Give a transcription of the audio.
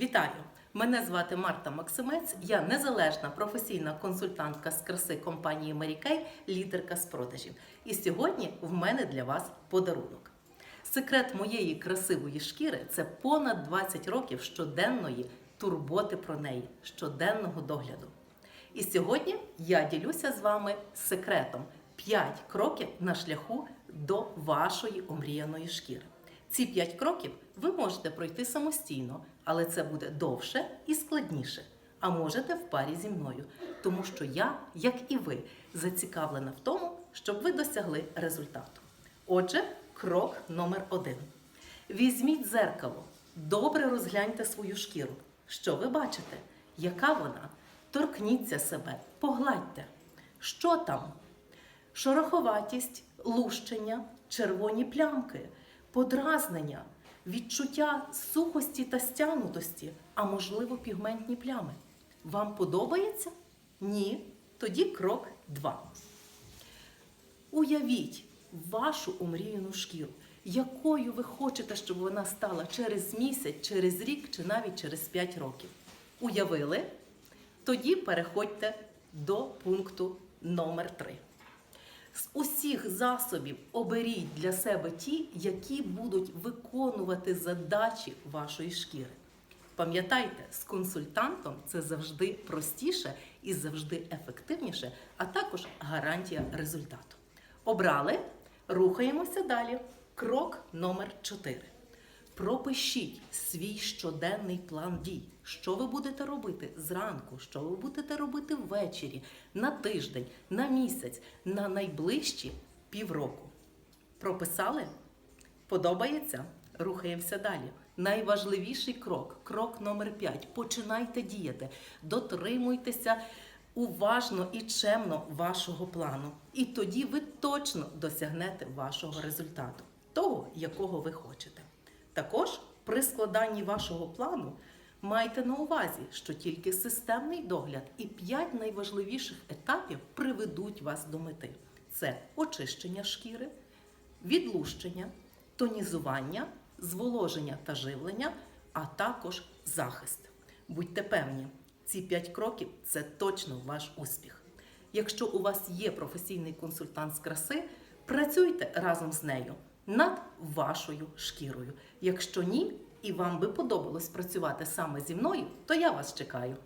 Вітаю! Мене звати Марта Максимець. Я незалежна професійна консультантка з краси компанії Mary лідерка з продажів. І сьогодні в мене для вас подарунок. Секрет моєї красивої шкіри це понад 20 років щоденної турботи про неї, щоденного догляду. І сьогодні я ділюся з вами секретом 5 кроків на шляху до вашої омріяної шкіри. Ці 5 кроків ви можете пройти самостійно, але це буде довше і складніше. А можете в парі зі мною, тому що я, як і ви, зацікавлена в тому, щоб ви досягли результату. Отже, крок номер один. Візьміть дзеркало, добре розгляньте свою шкіру. Що ви бачите? Яка вона? Торкніться себе, погладьте. Що там? Шороховатість, лущення, червоні плямки, подразнення, відчуття сухості та стягнутості, а можливо пігментні плями. Вам подобається? Ні. Тоді крок 2. Уявіть вашу омріяну шкіру, якою ви хочете, щоб вона стала через місяць, через рік чи навіть через 5 років. Уявили? Тоді переходьте до пункту номер 3. З усіх засобів оберіть для себе ті, які будуть виконувати задачі вашої шкіри. Пам'ятайте, з консультантом це завжди простіше і завжди ефективніше, а також гарантія результату. Обрали, рухаємося далі. Крок номер 4. Пропишіть свій щоденний план дій. Що ви будете робити зранку, що ви будете робити ввечері, на тиждень, на місяць, на найближчі півроку. Прописали? Подобається? Рухаємося далі. Найважливіший крок, крок номер 5. Починайте діяти. Дотримуйтеся уважно і чемно вашого плану. І тоді ви точно досягнете вашого результату, того, якого ви хочете. Також при складанні вашого плану майте на увазі, що тільки системний догляд і 5 найважливіших етапів приведуть вас до мети: це очищення шкіри, відлущення, тонізування, зволоження та живлення, а також захист. Будьте певні, ці 5 кроків це точно ваш успіх. Якщо у вас є професійний консультант з краси, працюйте разом з нею над вашою шкірою. Якщо ні, і вам би подобалось працювати саме зі мною, то я вас чекаю.